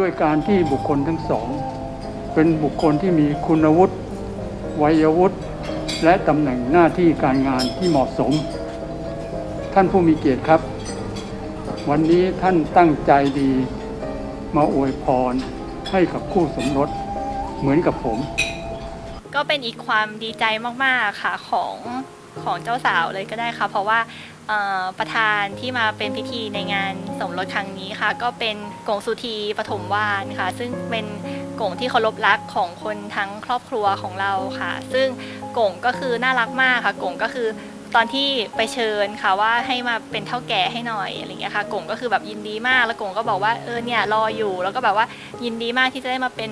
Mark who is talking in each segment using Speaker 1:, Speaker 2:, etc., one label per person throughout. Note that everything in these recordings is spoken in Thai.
Speaker 1: ด้วยการที่บุคคลทั้งสอง เป็นบุคคลที่มีคุณวุฒิวัยวุฒิและตำแหน่งหน้าที่การงานที่เหมาะสม ท่านผู้มีเกียรติครับ วันนี้ท่านตั้งใจดี มาอวยพรให้กับคู่สมรสเหมือนกับผม
Speaker 2: ก็เป็นอีกความดีใจมากๆค่ะของของเจ้าสาวเลยก็ได้ค่ะ เพราะว่า ประธานที่มาเป็นพิธีในงานสมรสครั้งนี้ค่ะ ก็เป็นกงสุธีปฐมวานค่ะ ซึ่งเป็นกงที่เคารพรักของคนทั้งครอบครัวของเราค่ะ ซึ่งกงก็คือน่ารักมากค่ะกงก็คือตอนที่ไปเชิญค่ะว่าให้มาเป็นเท่าแก่ให้หน่อยอะไรเงี้ยค่ะกงก็คือแบบยินดีมากแล้วกงก็บอกว่าเออเนี่ยรออยู่ แล้วก็แบบว่ายินดีมากที่จะได้มาเป็น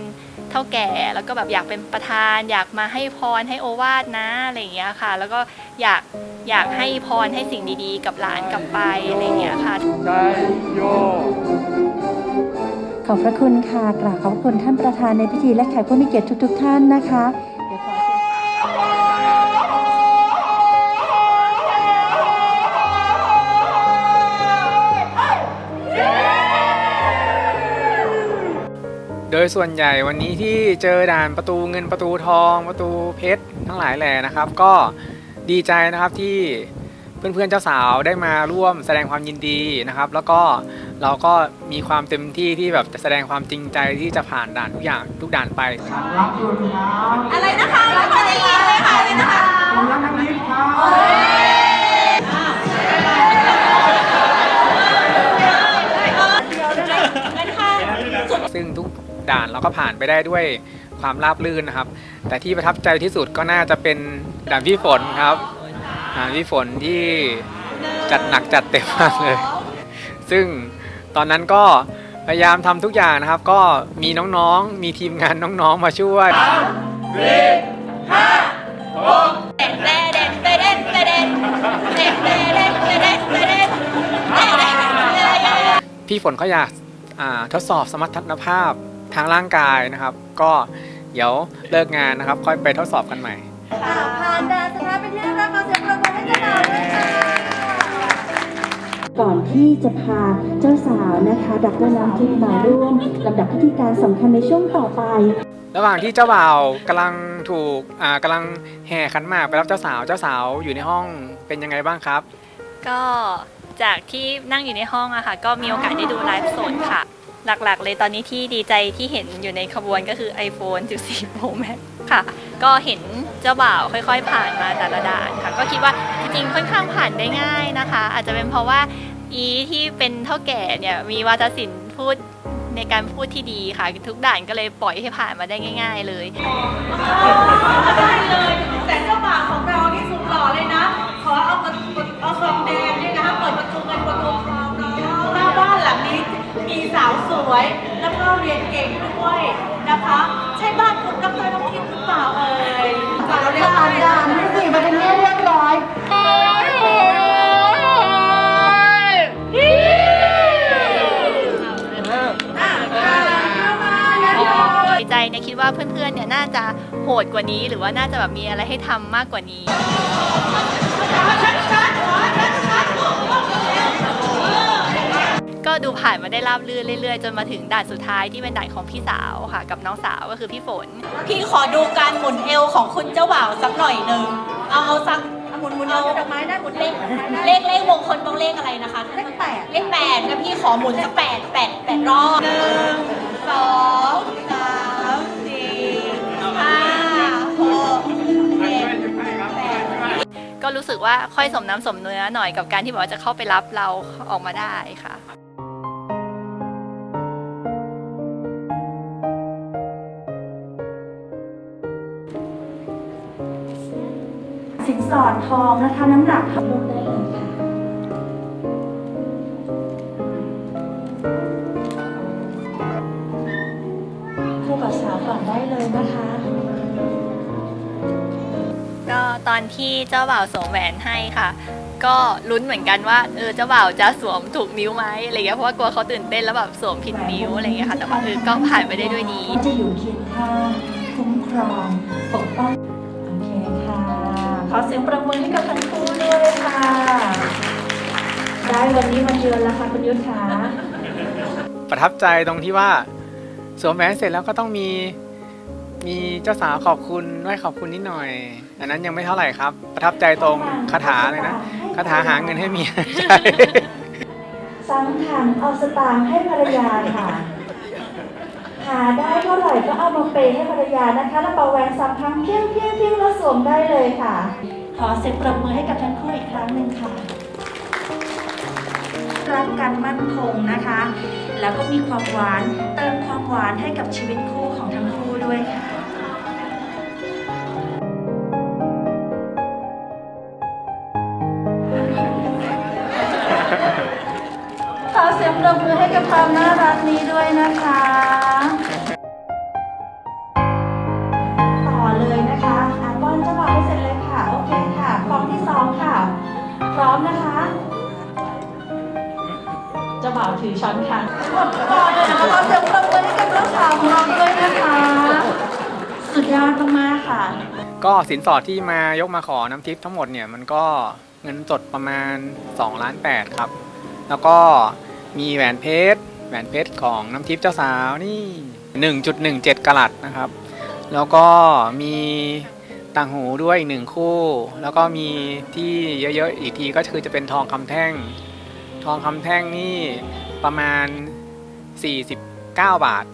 Speaker 2: เท่าแก่ แล้วก็แบบอยากเป็นประธาน อยากมาให้พรให้โอวาทนะอะไรอย่างเงี้ยค่ะ แล้วก็อยากอยากให้พรให้สิ่งดีๆ กับหลานกลับไปอะไรอย่างเงี้ยค่ะ
Speaker 1: ใจโย
Speaker 3: ขอบพระคุณค่ะกราบขอบพระคุณท่านประธานในพิธีและแขกผู้มีเกียรติทุก ๆ ท่านนะคะ
Speaker 4: โดยส่วนใหญ่วันนี้ที่เจอด่านประตูเงินประตูทอง ประตูเพชรทั้งหลายแหล่นะครับ ก็ดีใจนะครับที่เพื่อนๆเจ้าสาวได้มาร่วมแสดงความยินดีนะครับ แล้วก็เราก็มีความเต็มที่ที่แบบจะแสดงความจริงใจที่จะผ่านด่านทุกอย่างทุกด่านไป
Speaker 5: อะไรนะคะไม่ได้ยินเลยค่ะ
Speaker 4: ด่านเราก็ผ่านไปได้ด้วยความราบรื่นนะครับ แต่ที่ประทับใจที่สุดก็น่าจะเป็นด่านพี่ฝนครับด่านพี่ฝนที่จัดหนักจัดเต็มมากเลย ซึ่งตอนนั้นก็พยายามทำทุกอย่างนะครับ ก็มีน้องๆ มีทีมงานน้องๆมาช่วยพี่ฝนเขาอยากทดสอบสมรรถภาพางร่างกายนะครับ ก็เดี๋ยวเลิกงานนะครับ ค่อยไปทดสอบกันใหม่
Speaker 5: ผ่านด่านสถานเป็นที่รักเอาเสียงปรบมือให้เจ้าบ่าวด้วยค่ะ
Speaker 3: ก่อนที่จะพาเจ้าสาวนะคะดรน้ำทิพย์มาร่วมลำดับพิธีการสำคัญในช่วงต่อไป
Speaker 4: ระหว่างที่เจ้าบ่าวกำลังถูกอ่ากำลังแห่ขันหมากไปรับเจ้าสาวเจ้าสาวอยู่ในห้องเป็นยังไงบ้างครับ
Speaker 2: ก็จากที่นั่งอยู่ในห้องอะค่ะ ก็มีโอกาสได้ดูไลฟ์สดค่ะ หลักๆ เลยตอนนี้ที่ดีใจที่เห็นอยู่ในขบวนก็คือ iPhone 14 Pro Max ค่ะ ก็เห็นเจ้าบ่าวค่อยๆ ผ่านมาแต่ละด่านค่ะ ก็คิดว่าจริงๆ ค่อนข้างผ่านได้ง่ายนะคะ อาจจะเป็นเพราะว่าอีที่เป็นเท่าแก่เนี่ยมีวาทศิลป์พูดในการพูดที่ดีค่ะ ทุกด่านก็เลยปล่อยให้ผ่านมาได้ง่าย ๆ เลย
Speaker 5: ได้เลยแต่เจ้าบ่าวของเรานี่สุดหล่อเลยนะ ขอเอาประตูเอาซองแดงเนี่ยนะคะเปิดประตูเงินประตู มีสาวสวย แล้วก็เรียนเก่งด้วยนะคะ ใช่บ้านคุณดรน้องทิพย์หรือเปล่าเอ่ยเราเรียกผ่านด่านนี่สิมาเป็นที่เรียบร้อย
Speaker 2: ดีใจเนี่ยคิดว่าเพื่อนๆเนี่ยน่าจะโหดกว่านี้ หรือว่าน่าจะแบบมีอะไรให้ทำมากกว่านี้ ผ่านมาได้ราบรื่นเรื่อยๆ จนมาถึงด่านสุดท้ายที่เป็นด่านของพี่สาวค่ะ กับน้องสาวก็คือพี่ฝน
Speaker 5: พี่ขอดูการหมุนเอวของคุณเจ้าบ่าวสักหน่อยหนึ่งเอาเอาสักหมุนหมุนเอาดอกไม้ได้หมุนเลขเลขเลขมงคลต้องเลขอะไรนะคะเลขแปดเลขแปดนะพี่ขอหมุนสักแปดแปดแปดรอบหนึ่งสองสามสี่ห้าหกเจ็ดแปด
Speaker 2: ก็รู้สึกว่าค่อยสมน้ำสมเนื้อหน่อยกับการที่บอกว่าจะเข้าไปรับเราออกมาได้ค่ะ
Speaker 3: สินสอดทองนะคะน้ำหนักทำลงได้เลยค่ะคู่กับสาวก่อนได้เลยนะคะ
Speaker 2: ก็ตอนที่เจ้าบ่าวสวมแหวนให้ค่ะ ก็ลุ้นเหมือนกันว่าเออเจ้าบ่าวจะสวมถูกนิ้วไหมอะไรเงี้ยเพราะว่ากลัวเขาตื่นเต้นแล้วแบบสวมผิดนิ้วอะไรเงี้ยค่ะแต่ว่าเออก็ผ่านไปได้ด้วยดี
Speaker 3: จะอยู่เคียงข้างคุ้มครองปกป้องโอเคค่ะ ขอเสียงประมือให้กับทั้งคู่ด้วยค่ะ ได้วันนี้วันเดียวแล้วค่ะคุณยุทธา
Speaker 4: ประทับใจตรงที่ว่าสวมแหวนเสร็จแล้วก็ต้องมี มีเจ้าสาวขอบคุณไหว้ขอบคุณนิดหน่อย อันนั้นยังไม่เท่าไหร่ครับ ประทับใจตรงคาถาเลยนะคาถาหาเงินให้เมียใช่
Speaker 3: สำคัญเอาสตางค์ให้ภรรยาค่ะ หาได้เท่าไหร่ก็เอามาเปย์ให้ภรรยานะคะแล้วเป่าแหวนสามครั้งเพียงเพียงเพียงแล้วสวมได้เลยค่ะ ขอเสียงปรบมือให้กับทั้งคู่อีกครั้งหนึ่งค่ะ รักกันมั่นคงนะคะ แล้วก็มีความหวานเติมความหวานให้กับชีวิตคู่ของทั้งคู่ด้วยค่ะขอเสียงปรบมือให้กับความน่ารักนี้ด้วยนะคะ ถือช้อนค่ะหมดก่อนเลยนะคะขอเสียงปรบมือให้กับเจ้าสาวของเราด้วยนะคะ สุดยอดมากๆค่ะ
Speaker 4: ก็สินสอดที่มายกมาขอน้ำทิพย์ทั้งหมดเนี่ยมันก็เงินสดประมาณ2ล้าน8ครับ แล้วก็มีแหวนเพชรแหวนเพชรของน้ำทิพย์เจ้าสาวนี่ 1.17กะรัตนะครับ แล้วก็มีต่างหูด้วยอีกหนึ่งคู่ แล้วก็มีที่เยอะๆอีกทีก็คือจะเป็นทองคำแท่ง ทองคำแท่งนี่ประมาณ 49 บาท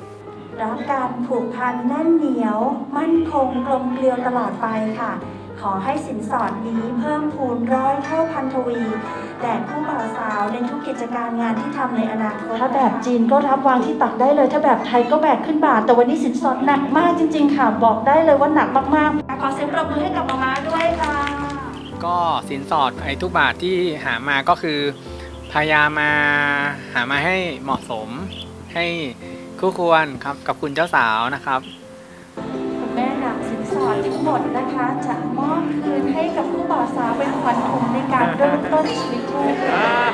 Speaker 3: รักการผูกพันแน่นเหนียว มั่นคงกลมเกลียวตลอดไปค่ะ ขอให้สินสอดนี้เพิ่มพูนร้อยเท่าพันทวีแด่คู่บ่าวสาวในทุกกิจการงานที่ทำในอนาคตถ้าแบบจีนก็รับวางที่ตักได้เลย ถ้าแบบไทยก็แบกขึ้นบ่าแต่วันนี้สินสอดหนักมากจริง ๆ ค่ะ บอกได้เลยว่าหนักมากๆ ขอเสียงปรบมือให้กับมาม่าด้วยค่ะ
Speaker 4: ก็สินสอดไอ้ทุกบาทที่หามาก็คือ พยายามมาหามาให้เหมาะสมให้คู่ควรครับกับคุณเจ้าสาวนะครับ
Speaker 3: คุณแม่นำสินสอดทั้งหมดนะคะจะมอบคืนให้กับผู้บ่าวสาวเป็นขวัญถุงในการเริ่มต้นชีวิตคู่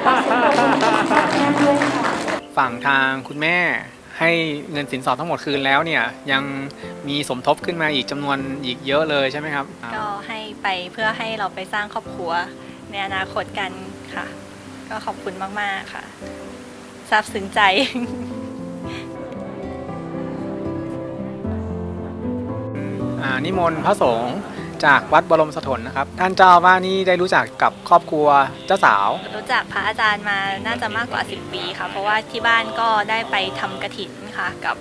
Speaker 3: ขอเสียงปรบมือให้กับแม่ด้วยค่ะ
Speaker 4: ฝั่งทางคุณแม่ให้เงินสินสอดทั้งหมดคืนแล้วเนี่ยยังมีสมทบขึ้นมาอีกจำนวนอีกเยอะเลยใช่ไหมครับ
Speaker 2: ก็ให้ไปเพื่อให้เราไปสร้างครอบครัวในอนาคตกันค่ะ ก็ขอบคุณมาก ๆ ค่ะซาบซึ้งใจ
Speaker 4: อ่านิมนต์พระสงฆ์จากวัดบรมสถนนะครับ ท่านเจ้าอาว่าสนี่ได้รู้จักกับครอบครัวเจ้าสาว
Speaker 2: รู้จักพระอาจารย์มาน่าจะมากกว่า 10 ปีค่ะ เพราะว่าที่บ้านก็ได้ไปทำกระถินค่ะกับ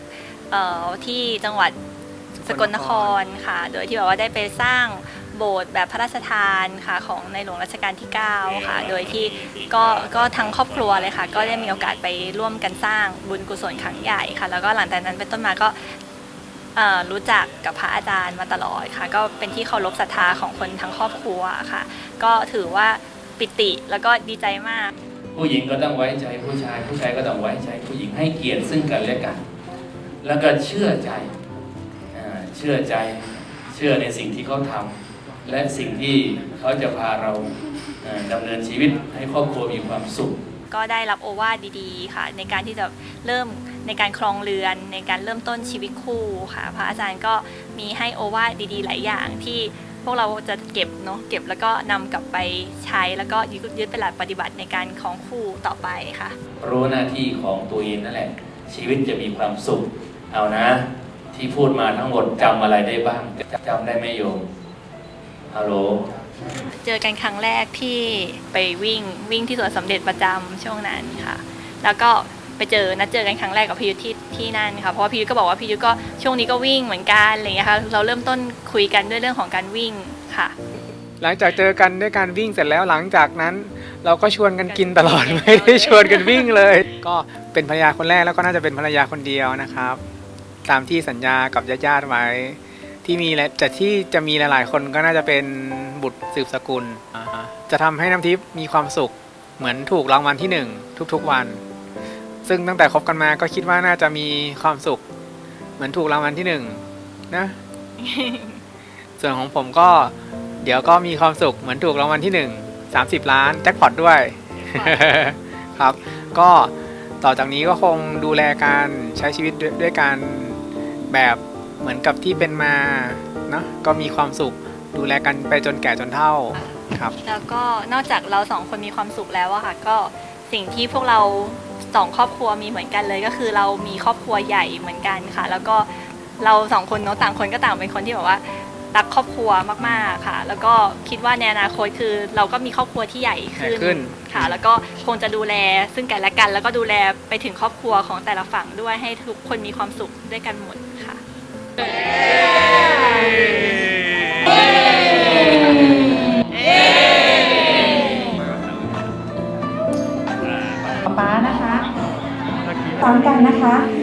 Speaker 2: เอ่อที่จังหวัดสกลนครค่ะ โดยที่แบบว่าได้ไปสร้าง โบสถ์แบบพระราชทานค่ะของในหลวงรัชกาลที่ 9 ค่ะ โดยที่ก็ก็ทั้งครอบครัวเลยค่ะ ก็ได้มีโอกาสไปร่วมกันสร้างบุญกุศลครั้งใหญ่ค่ะ แล้วก็หลังจากนั้นเป็นต้นมาก็เอ่อรู้จักกับพระอาจารย์มาตลอดค่ะ ก็เป็นที่เคารพศรัทธาของคนทั้งครอบครัวค่ะ ก็ถือว่าปิติแล้วก็ดีใจมาก
Speaker 6: ผู้หญิงก็ต้องไว้ใจผู้ชาย ผู้ชายก็ต้องไว้ใจผู้หญิงให้เกียรติซึ่งกันและกัน แล้วก็เชื่อใจอ่าเชื่อใจเชื่อในสิ่งที่เขาทำ และสิ่งที่เขาจะพาเราเอ่อดำเนินชีวิตให้ครอบครัวมีความสุข
Speaker 2: ก็ได้รับโอวาทดีๆค่ะ ในการที่จะเริ่มในการครองเรือน ในการเริ่มต้นชีวิตคู่ค่ะ พระอาจารย์ก็มีให้โอวาทดีๆ หลายอย่างที่พวกเราจะเก็บเนาะเก็บแล้วก็นำกลับไปใช้แล้วก็ยึดยึดเป็นหลักปฏิบัติในการครองคู่ต่อไปค่ะ
Speaker 6: รู้หน้าที่ของตัวเองนั่นแหละ ชีวิตจะมีความสุข เอานะ ที่พูดมาทั้งหมดจำอะไรได้บ้างจำได้ไหมโยม ฮัลโหล
Speaker 2: เจอกันครั้งแรกที่ไปวิ่งวิ่งที่สวนสมเด็จประจำช่วงนั้นค่ะ แล้วก็ไปเจอนัดเจอกันครั้งแรกกับพี่ยุทธที่ที่นั่นค่ะเพราะว่าพี่ยุทธก็บอกว่าพี่ยุทธก็ช่วงนี้ก็วิ่งเหมือนกันอะไรอย่างเงี้ยค่ะเราเริ่มต้นคุยกันด้วยเรื่องของการวิ่งค่ะ
Speaker 4: หลังจากเจอกันด้วยการวิ่งเสร็จแล้วหลังจากนั้น เราก็ชวนกันกินตลอด ไม่ได้ชวนกันวิ่งเลย ก็เป็นภรรยาคนแรกแล้วก็น่าจะเป็นภรรยาคนเดียวนะครับ ตามที่สัญญากับญาติๆไว้ ที่มีและแต่ที่จะมีหลาย ๆ คนก็น่าจะเป็นบุตรสืบสกุลอ่าฮะจะทำให้น้ำทิพย์มีความสุขเหมือนถูกรางวัลที่หนึ่งทุกๆวัน ซึ่งตั้งแต่คบกันมาก็คิดว่าน่าจะมีความสุข เหมือนถูกรางวัลที่หนึ่งนะส่วนของผมก็เดี๋ยวก็มีความสุขเหมือนถูกรางวัลที่หนึ่งสามสิบล้านแจ็คพอตด้วยครับ ก็ต่อจากนี้ก็คงดูแลการใช้ชีวิตด้วยด้วยการแบบ เหมือนกับที่เป็นมาเนอะก็มีความสุขดูแลกันไปจนแก่จนเฒ่าครับ
Speaker 2: แล้วก็นอกจากเราสองคนมีความสุขแล้วอะค่ะ ก็สิ่งที่พวกเราสองครอบครัวมีเหมือนกันเลยก็คือเรามีครอบครัวใหญ่เหมือนกันค่ะ แล้วก็เราสองคนเนาะต่างคนก็ต่างเป็นคนที่แบบว่ารักครอบครัวมากๆค่ะ แล้วก็คิดว่าในอนาคตคือเราก็มีครอบครัวที่ใหญ่ขึ้
Speaker 4: ใหญ่ขึ้น
Speaker 2: ค่ะ แล้วก็คงจะดูแลซึ่งกันและกัน แล้วก็ดูแลไปถึงครอบครัวของแต่ละฝั่งด้วยให้ทุกคนมีความสุขด้วยกันหมดค่ะ
Speaker 3: ป๊า ป๊านะคะพร้อมกันนะคะ